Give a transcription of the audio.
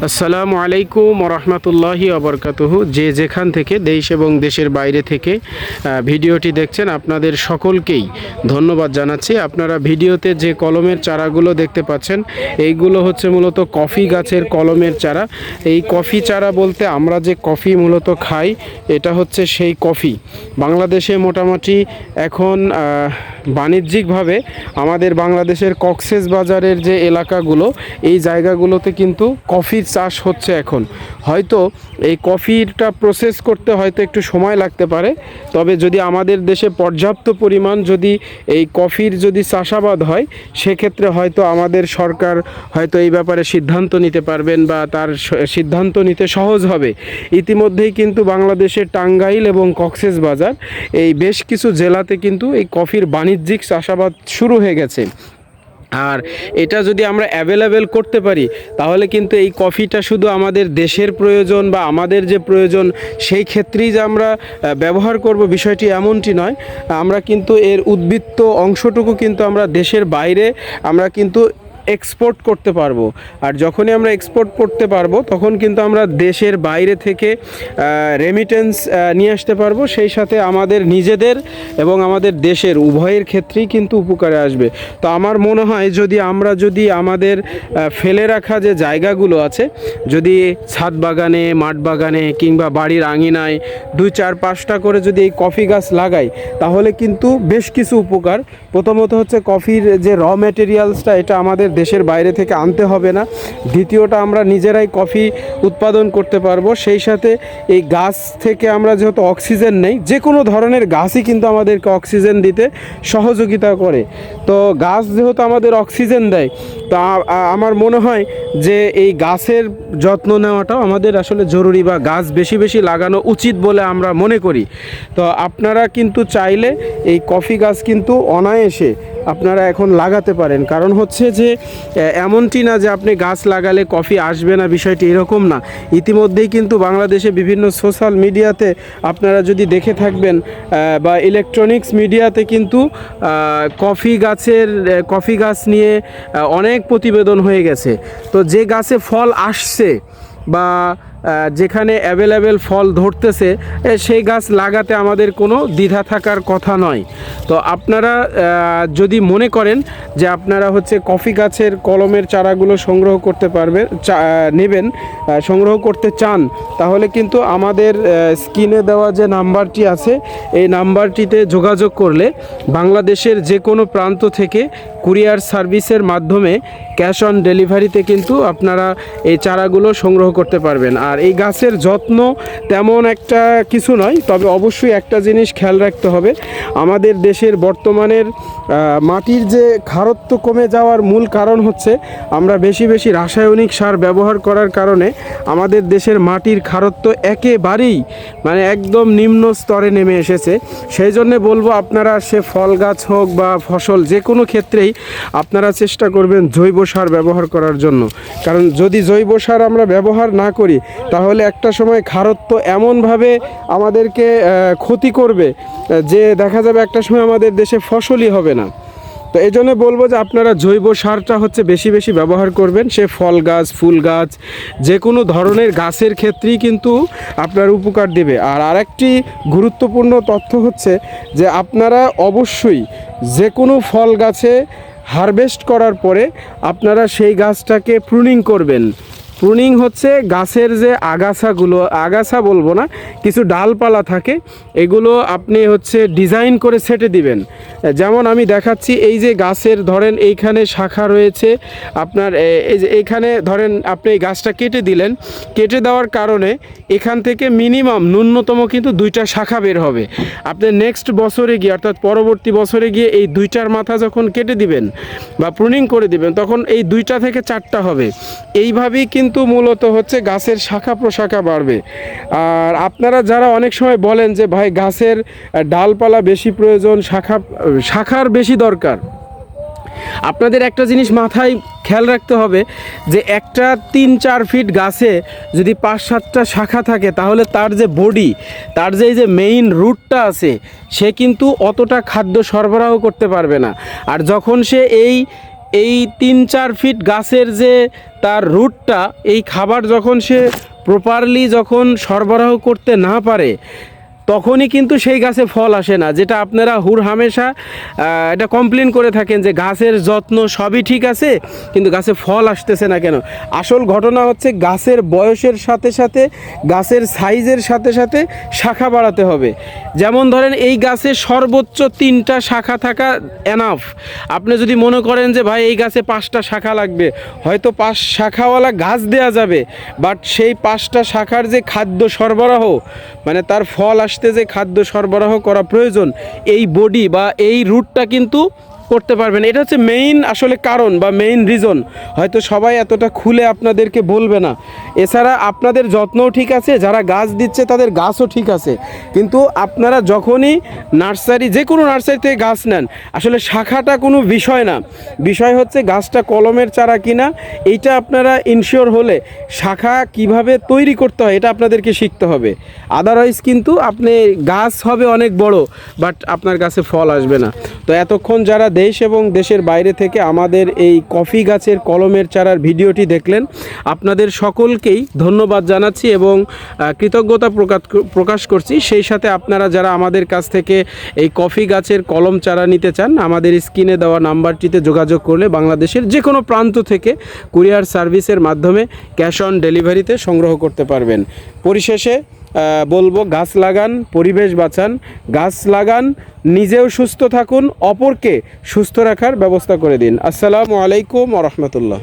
আসসালামু আলাইকুম রহমতুল্লাহি আবরকাতুহু যে যেখান থেকে দেশ এবং দেশের বাইরে থেকে ভিডিওটি দেখছেন, আপনাদের সকলকেই ধন্যবাদ জানাচ্ছি। আপনারা ভিডিওতে যে কলমের চারাগুলো দেখতে পাচ্ছেন, এইগুলো হচ্ছে মূলত কফি গাছের কলমের চারা। এই কফি চারা বলতে আমরা যে কফি মূলত খাই, এটা হচ্ছে সেই কফি। বাংলাদেশে মোটামুটি এখন বাণিজ্যিকভাবে আমাদের বাংলাদেশের কক্সেস বাজারের যে এলাকাগুলো, এই জায়গাগুলোতে কিন্তু কফির চাষ হচ্ছে এখন। হয়তো এই কফিটা প্রসেস করতে হয়তো একটু সময় লাগতে পারে, তবে যদি আমাদের দেশে পর্যাপ্ত পরিমাণ যদি এই কফির যদি চাষাবাদ হয়, সেক্ষেত্রে হয়তো আমাদের সরকার হয়তো এই ব্যাপারে সিদ্ধান্ত নিতে পারবেন বা তার সিদ্ধান্ত নিতে সহজ হবে। ইতিমধ্যেই কিন্তু বাংলাদেশের টাঙ্গাইল এবং কক্সেস বাজার, এই বেশ কিছু জেলাতে কিন্তু এই কফির বাণিজ্যিক চাষাবাদ শুরু হয়ে গেছে। আর এটা যদি আমরা অ্যাভেলেবেল করতে পারি, তাহলে কিন্তু এই কফিটা শুধু আমাদের দেশের প্রয়োজন বা আমাদের যে প্রয়োজন, সেই ক্ষেত্রেই যে আমরা ব্যবহার করব বিষয়টি এমনটি নয়। আমরা কিন্তু এর উদ্বৃত্ত অংশটুকু কিন্তু আমরা দেশের বাইরে, আমরা কিন্তু এক্সপোর্ট করতে পারব। আর যখনই আমরা এক্সপোর্ট করতে পারব, তখন কিন্তু আমরা দেশের বাইরে থেকে রেমিটেন্স নিয়ে আসতে পারব। সেই সাথে আমাদের নিজেদের এবং আমাদের দেশের উভয়ের ক্ষেত্রেই কিন্তু উপকারে আসবে। তো আমার মনে হয় যদি আমরা যদি আমাদের ফেলে রাখা যে জায়গাগুলো আছে, যদি ছাদ বাগানে, মাঠ বাগানে কিংবা বাড়ির আঙিনায় দুই চার পাঁচটা করে যদি এই কফি গাছ লাগাই, তাহলে কিন্তু বেশ কিছু উপকার। প্রথমত হচ্ছে কফির যে র ম্যাটেরিয়ালসটা এটা আমাদের দেশের বাইরে থেকে আনতে হবে না। দ্বিতীয়টা, আমরা নিজেরাই কফি উৎপাদন করতে পারব। সেই সাথে এই গাছ থেকে আমরা যেহেতু অক্সিজেন নেই যে কোনো ধরনের গাছই কিন্তু আমাদেরকে অক্সিজেন দিতে সহযোগিতা করে। তো গাছ যেহেতু আমাদের অক্সিজেন দেয়, তো আমার মনে হয় যে এই গাছের যত্ন নেওয়াটাও আমাদের আসলে জরুরি বা গাছ বেশি বেশি লাগানো উচিত বলে আমরা মনে করি। তো আপনারা কিন্তু চাইলে এই কফি গাছ কিন্তু অনায়াসে আপনারা এখন লাগাতে পারেন। কারণ হচ্ছে যে এমনটি না যে আপনি গাছ লাগালে কফি আসবে না, বিষয়টি এরকম না। ইতিমধ্যেই কিন্তু বাংলাদেশে বিভিন্ন সোশ্যাল মিডিয়াতে আপনারা যদি দেখে থাকবেন বা ইলেকট্রনিক্স মিডিয়াতে কিন্তু কফি গাছের কফি গাছ নিয়ে অনেক প্রতিবেদন হয়ে গেছে। তো যে গাছে ফল আসছে বা যেখানে অ্যাভেলেবেল ফল ধরতেছে সেই গাছ লাগাতে আমাদের কোনো দ্বিধা থাকার কথা নয়। তো আপনারা যদি মনে করেন যে আপনারা হচ্ছে কফি গাছের কলমের চারাগুলো সংগ্রহ করতে পারবেন নেবেন সংগ্রহ করতে চান, তাহলে কিন্তু আমাদের স্ক্রিনে দেওয়া যে নাম্বারটি আছে, এই নাম্বারটিতে যোগাযোগ করলে বাংলাদেশের যে কোনো প্রান্ত থেকে কুরিয়ার সার্ভিসের মাধ্যমে ক্যাশ অন ডেলিভারিতে কিন্তু আপনারা এই চারাগুলো সংগ্রহ করতে পারবেন। আর এই গাছের যত্ন তেমন একটা কিছু নয়, তবে অবশ্যই একটা জিনিস খেয়াল রাখতে হবে। আমাদের দেশের বর্তমানের মাটির যে খারত্ব কমে যাওয়ার মূল কারণ হচ্ছে আমরা বেশি বেশি রাসায়নিক সার ব্যবহার করার কারণে আমাদের দেশের মাটির খারত্ব একেবারেই মানে একদম নিম্ন স্তরে নেমে এসেছে। সেই জন্যে বলব আপনারা সে ফল গাছ হোক বা ফসল যে কোনো ক্ষেত্রেই আপনারা চেষ্টা করবেন জৈব সার ব্যবহার করার জন্য। কারণ যদি জৈব সার আমরা ব্যবহার না করি, তাহলে একটা সময় খারত্ব এমনভাবে আমাদেরকে ক্ষতি করবে, যে দেখা যাবে একটা সময় আমাদের দেশে ফসলই হবে না। তো এই জন্য বলব যে আপনারা জৈব সারটা হচ্ছে বেশি বেশি ব্যবহার করবেন, সে ফল গাছ, ফুল গাছ, যে কোনো ধরনের গাছের ক্ষেত্রেই কিন্তু আপনার উপকার দেবে। আর আরেকটি গুরুত্বপূর্ণ তথ্য হচ্ছে যে আপনারা অবশ্যই যে কোনো ফল গাছে হারভেস্ট করার পরে আপনারা সেই গাছটাকে প্রুনিং করবেন। প্রুনিং হচ্ছে গাছের যে আগাছাগুলো, আগাছা বলব না, কিছু ডালপালা থাকে, এগুলো আপনি হচ্ছে ডিজাইন করে সেটে দিবেন। যেমন আমি দেখাচ্ছি, এই যে গাছের ধরেন এইখানে শাখা রয়েছে, আপনার এই যে এইখানে ধরেন আপনি এই গাছটা কেটে দিলেন, কেটে দেওয়ার কারণে এখান থেকে মিনিমাম ন্যূনতম কিন্তু দুইটা শাখা বের হবে। আপনি নেক্সট বছরে গিয়ে, অর্থাৎ পরবর্তী বছরে গিয়ে এই দুইটার মাথা যখন কেটে দিবেন বা প্রুনিং করে দিবেন, তখন এই দুইটা থেকে চারটা হবে। এইভাবেই কিন্তু মূলত হচ্ছে গাছের শাখা প্রশাখা বাড়বে। আর আপনারা যারা অনেক সময় বলেন যে, ভাই, গাছের ডালপালা বেশি প্রয়োজন, শাখা, শাখার বেশি দরকার। আপনাদের একটা জিনিস মাথায় খেয়াল রাখতে হবে যে, একটা তিন, চার ফিট গাছে যদি পাঁচ, সাতটা শাখা থাকে, তাহলে তার যে বডি, তার যে যে মেইন রুটটা আছে, সে কিন্তু অতটা খাদ্য সরবরাহ করতে পারবে না। আর যখন সে এই এই তিন চার ফিট গাছের যে তার রুটটা, এই খাবার যখন সে প্রপারলি যখন সরবরাহ করতে না পারে তখনই কিন্তু সেই গাছে ফল আসে না। যেটা আপনারা হুর হামেশা এটা কমপ্লেন করে থাকেন যে গাছের যত্ন সবই ঠিক আছে, কিন্তু গাছে ফল আসতেছে না কেন? আসল ঘটনা হচ্ছে গাছের বয়সের সাথে সাথে, গাছের সাইজের সাথে সাথে শাখা বাড়াতে হবে। যেমন ধরেন এই গাছে সর্বোচ্চ তিনটা শাখা থাকা এনাফ আপনি যদি মনে করেন যে ভাই এই গাছে পাঁচটা শাখা লাগবে, হয়তো পাঁচ শাখাওয়ালা গাছ দেয়া যাবে বাট সেই পাঁচটা শাখার যে খাদ্য সরবরাহ মানে তার ফল আসতে যে খাদ্য সরবরাহ করা প্রয়োজন এই বডি বা এই রুটটা কিন্তু করতে পারবেন। এটা হচ্ছে মেইন আসলে কারণ বা মেইন রিজন হয়তো সবাই এতটা খুলে আপনাদেরকে বলবে না। এছাড়া আপনাদের যত্নও ঠিক আছে, যারা গাছ দিচ্ছে তাদের গাছও ঠিক আছে। কিন্তু আপনারা যখনই নার্সারি, যে কোনো নার্সারি থেকে গাছ নেন, আসলে শাখাটা কোনো বিষয় না। বিষয় হচ্ছে গাছটা কলমের চারা কিনা, এইটা আপনারা ইনশিওর হলে শাখা কীভাবে তৈরি করতে হয় এটা আপনাদেরকে শিখতে হবে। আদারওয়াইজ কিন্তু আপনি, গাছ হবে অনেক বড় বাট আপনার গাছে ফল আসবে না। তো এতক্ষণ যারা দেশ এবং দেশের বাইরে থেকে আমাদের এই কফি গাছের কলমের চারার ভিডিওটি দেখলেন। আপনাদের সকলকেই ধন্যবাদ জানাচ্ছি এবং কৃতজ্ঞতা প্রকাশ করছি। সেই সাথে আপনারা যারা আমাদের কাছ থেকে এই কফি গাছের কলম চারা নিতে চান, আমাদের স্ক্রিনে দেওয়া নাম্বারটিতে যোগাযোগ করলে বাংলাদেশের যে কোনো প্রান্ত থেকে কুরিয়ার সার্ভিসের মাধ্যমে ক্যাশ অন ডেলিভারিতে সংগ্রহ করতে পারবেন। পরিশেষে বলব গাছ লাগান, পরিবেশ বাঁচান, গাছ লাগান, নিজেও সুস্থ থাকুন, অপরকে সুস্থ রাখার ব্যবস্থা করে দিন। আসসালামু আলাইকুম রহমতুল্লাহ।